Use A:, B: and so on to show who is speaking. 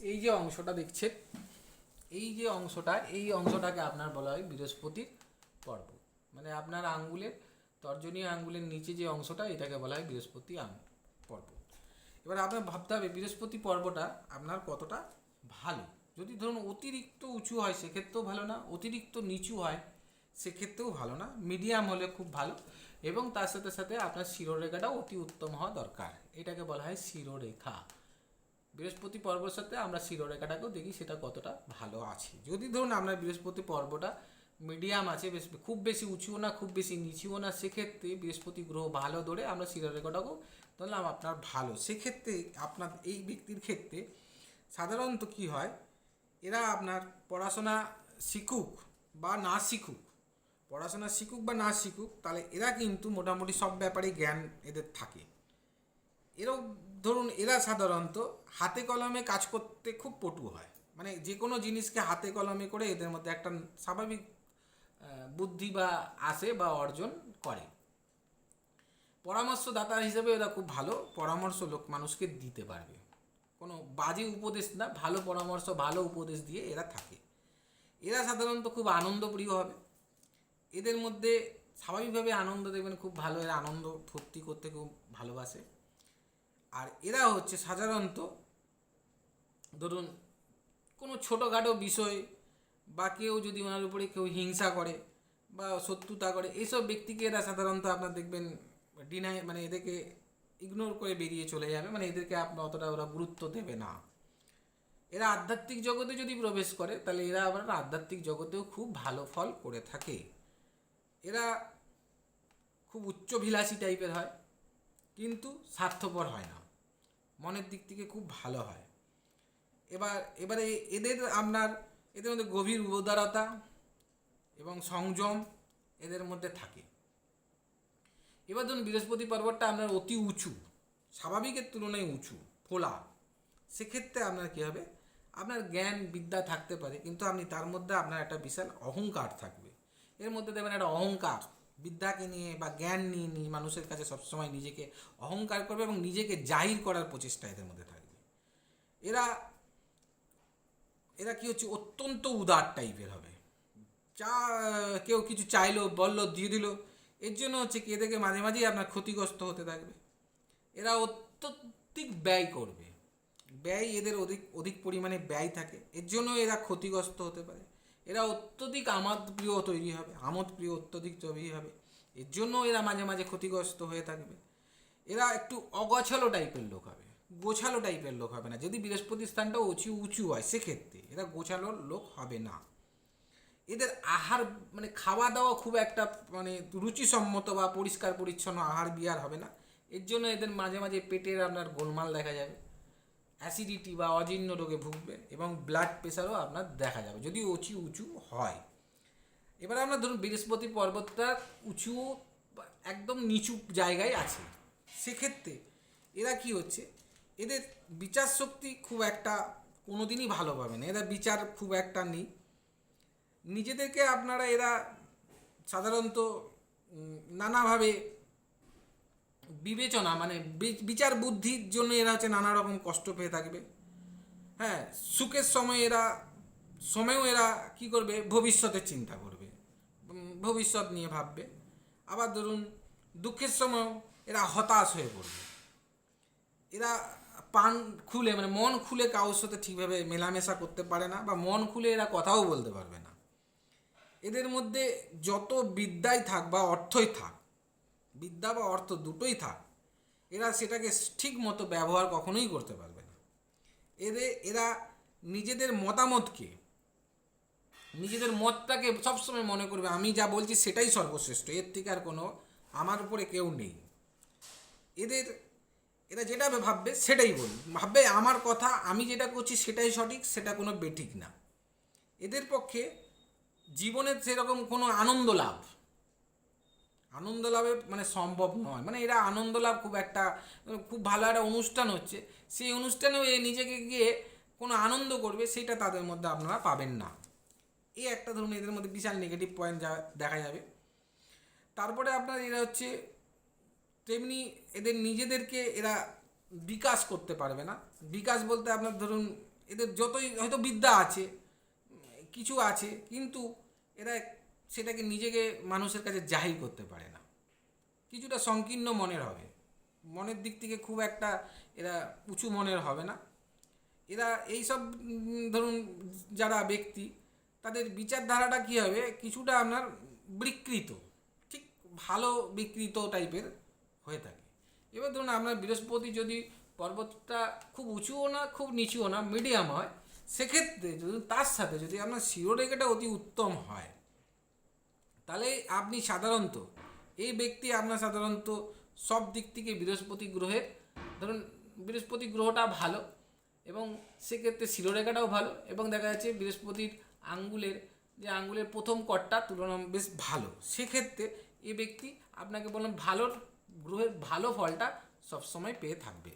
A: এই যে অংশটা দেখছেন, এই যে অংশটা, এই অংশটাকে আপনার বলা হয় বৃহস্পতির পর্ব। মানে আপনার আঙ্গুলের তর্জনীয় আঙ্গুলের নিচে যে অংশটা, এটাকে বলা হয় বৃহস্পতি পর্ব। এবার আপনার ভাবতে হবে, বৃহস্পতি পর্বটা আপনার কতটা ভালো? যদি ধরুন অতিরিক্ত উঁচু হয়, সেক্ষেত্রেও ভালো না, অতিরিক্ত নিচু হয়, সেক্ষেত্রেও ভালো না মিডিয়াম হলে খুব ভালো, এবং তার সাথে সাথে আপনার শিরোরেখাটাও অতি উত্তম হওয়া দরকার। এটাকে বলা হয় শিরোরেখা। বৃহস্পতি পর্বের সাথে আমরা শিরোরেখাটাকেও দেখি, সেটা কতটা ভালো আছে। যদি ধরুন আপনার বৃহস্পতি পর্বটা মিডিয়াম আছে, বেশ খুব বেশি উঁচুও না, খুব বেশি নিচুও না, সেক্ষেত্রে বৃহস্পতি গ্রহ ভালো ধরে আমরা শিরোরেখাটাকেও ধরলাম আপনার ভালো। সেক্ষেত্রে আপনার এই ব্যক্তির ক্ষেত্রে সাধারণত কি হয়, এরা আপনার পড়াশোনা শিখুক বা না শিখুক, পড়াশোনা শিখুক বা না শিখুক, তাহলে এরা কিন্তু মোটামুটি সব ব্যাপারে জ্ঞান এদের থাকে। এরাও ধরুন এরা সাধারণত হাতে কলমে কাজ করতে খুব পটু হয়। মানে যে কোনো জিনিসকে হাতে কলমে করে এদের মধ্যে একটা স্বাভাবিক বুদ্ধি বা আসে বা অর্জন করে। পরামর্শদাতা হিসেবে এরা খুব ভালো পরামর্শ লোক মানুষকে দিতে পারবে। কোনো বাজে উপদেশ না, ভালো পরামর্শ, ভালো উপদেশ দিয়ে এরা থাকে। এরা সাধারণত খুব আনন্দপ্রিয় হবে। এদের মধ্যে স্বাভাবিকভাবে আনন্দ দেখবেন খুব ভালো, এরা আনন্দ ফুর্তি করতে খুব ভালোবাসে। আর এরা হচ্ছে সাধারণত, ধরুন, কোনো ছোটোখাটো বিষয় বা কেউ যদি ওনার উপরে কেউ হিংসা করে বা শত্রুতা করে এইসব ব্যক্তিকে এরা সাধারণত আপনার দেখবেন ডিনাই মানে এদেরকে ইগনোর করে বেরিয়ে চলে যাবে মানে এদেরকে আপনার অতটা ওরা গুরুত্ব দেবে না। এরা আধ্যাত্মিক জগতে যদি প্রবেশ করে, তাহলে এরা আবার আধ্যাত্মিক জগতেও খুব ভালো ফল করে থাকে। এরা খুব উচ্চভিলাষী টাইপের হয়, কিন্তু স্বার্থপর হয় না। মনের দিক থেকে খুব ভালো হয়। এবার, এবারে এদের আপনার, এদের মধ্যে গভীর উদারতা এবং সংযম এদের মধ্যে থাকে। এবার ধরুন বৃহস্পতি পর্বতটা আপনার অতি উঁচু স্বাভাবিকের তুলনায় উঁচু, ফোলা। সেক্ষেত্রে আপনার কী হবে? আপনার জ্ঞান বিদ্যা থাকতে পারে, কিন্তু আপনি তার মধ্যে আপনার একটা বিশাল অহংকার থাকবে। এর মধ্যে দেখবেন একটা অহংকার। বিদ্যাকে নিয়ে বা জ্ঞান নিয়ে নিয়ে মানুষের কাছে সবসময় নিজেকে অহংকার করবে এবং নিজেকে জাহির করার প্রচেষ্টা এদের মধ্যে থাকবে। এরা এরা কি হচ্ছে, অত্যন্ত উদার টাইপের হবে। চা, কেউ কিছু চাইলো, বলল, দিয়ে দিল। এর জন্য হচ্ছে কি, এদেরকে মাঝে মাঝেই আপনার ক্ষতিগ্রস্ত হতে থাকবে। এরা অত্যধিক ব্যয় করবে। ব্যয় এদের অধিক অধিক পরিমাণে ব্যয় থাকে। এর জন্য এরা ক্ষতিগ্রস্ত হতে পারে। এরা অত্যধিক আমাদ প্রিয় তৈরি হবে, আমোদ প্রিয়, অত্যধিক তৈরি হবে। এর জন্য এরা মাঝে মাঝে ক্ষতিগ্রস্ত হয়ে থাকবে। এরা একটু অগছালো টাইপের লোক হবে, গোছালো টাইপের লোক হবে না। যদি বৃহস্পতি স্থানটা উঁচু উঁচু হয়, সেক্ষেত্রে এরা গোছালো লোক হবে না। এদের আহার মানে খাওয়া দাওয়া খুব একটা মানে রুচিসম্মত বা পরিষ্কার পরিচ্ছন্ন আহার বিহার হবে না। এর জন্য এদের মাঝে মাঝে পেটের আপনার গোলমাল দেখা যাবে। অ্যাসিডিটি বা অজীর্ণ রোগে ভুগবে এবং ব্লাড প্রেশারও আপনার দেখা যাবে। যদি উঁচু উঁচু হয়। এবার আমরা ধরুন বৃহস্পতি পর্বতটা উঁচু একদম নিচু জায়গায় আছে। সেক্ষেত্রে এরা কি হচ্ছে? এদের বিচার শক্তি খুব একটা কোনোদিনই ভালো পাবে না। এরা বিচার খুব একটা নেই। নিজেদেরকে আপনারা এরা সাধারণত নানাভাবে বিবেচনা মানে বিচার বুদ্ধির জন্য এরা হচ্ছে নানা রকম কষ্ট পেয়ে থাকবে। হ্যাঁ সুখের সময় এরা, সময়েও এরা কি করবে? ভবিষ্যতের চিন্তা করবে। ভবিষ্যৎ নিয়ে ভাববে। আবার ধরুন, দুঃখের সময়ও এরা হতাশ হয়ে পড়বে। এরা পান খুলে মানে মন খুলে কারোর সাথে ঠিকভাবে মেলামেশা করতে পারে না বা মন খুলে এরা কথাও বলতে পারবে না। এদের মধ্যে যত বিদ্যাই থাক বা অর্থই থাক বিদ্যা বা অর্থ দুটোই থাক, এরা সেটাকে ঠিক মতো ব্যবহার কখনোই করতে পারবে না। এদের এরা নিজেদের মতামতকে, নিজেদের মতটাকে সবসময় মনে করবে, আমি যা বলছি সেটাই সর্বশ্রেষ্ঠ, এর থেকে আর কোনো, আমার উপরে কেউ নেই। এদের, এরা যেটা ভাববে সেটাই বল, ভাববে আমার কথা, আমি যেটা করছি সেটাই সঠিক, সেটা কোনো বেঠিক না। এদের পক্ষে জীবনের সেরকম কোনো আনন্দ লাভ আনন্দ লাভে মানে সম্ভব নয়। মানে এরা আনন্দ লাভ খুব একটা, খুব ভালো একটা অনুষ্ঠান হচ্ছে। সেই অনুষ্ঠানেও এ নিজেকে গিয়ে কোনো আনন্দ করবে, সেটা তাদের মধ্যে আপনারা পাবেন না। এই একটা ধরুন, এদের মধ্যে বিশাল নেগেটিভ পয়েন্ট যা দেখা যাবে। তারপরে আপনার এরা হচ্ছে, তেমনি এদের নিজেদেরকে এরা বিকাশ করতে পারবে না। বিকাশ বলতে আপনার ধরুন, এদের যতই, হয়তো বিদ্যা আছে, কিছু আছে, কিন্তু এরা সেটাকে নিজেকে মানুষের কাছে জাহির করতে পারে না। কিছুটা সংকীর্ণ মনের হবে। মনের দিক থেকে খুব একটা এরা উঁচু মনের হবে না। এরা এইসব উম, ধরুন যারা ব্যক্তি তাদের বিচারধারাটা কী হবে? কিছুটা আপনার বিকৃত ঠিক ভালো বিকৃত টাইপের হয়ে থাকে। এবার ধরুন আপনার বৃহস্পতি যদি পর্বতটা খুব উঁচুও না খুব নিচুও না মিডিয়াম হয় সেক্ষেত্রে যদি তার সাথে যদি আপনার শিরোরেখাটা অতি উত্তম হয় তাহলে আপনি সাধারণত, এই ব্যক্তি আপনার সাধারণত সব দিক থেকে বৃহস্পতি গ্রহের, ধরুন বৃহস্পতি গ্রহটা ভালো এবং সেক্ষেত্রে শিরোরেখাটাও ভালো এবং দেখা যাচ্ছে বৃহস্পতির আঙ্গুলের, যে আঙ্গুলের প্রথম কটটা তুলনা বেশ ভালো। সেক্ষেত্রে এই ব্যক্তি আপনাকে বললাম ভালোর গ্রহের ভালো ফলটা সবসময় পেয়ে থাকবে।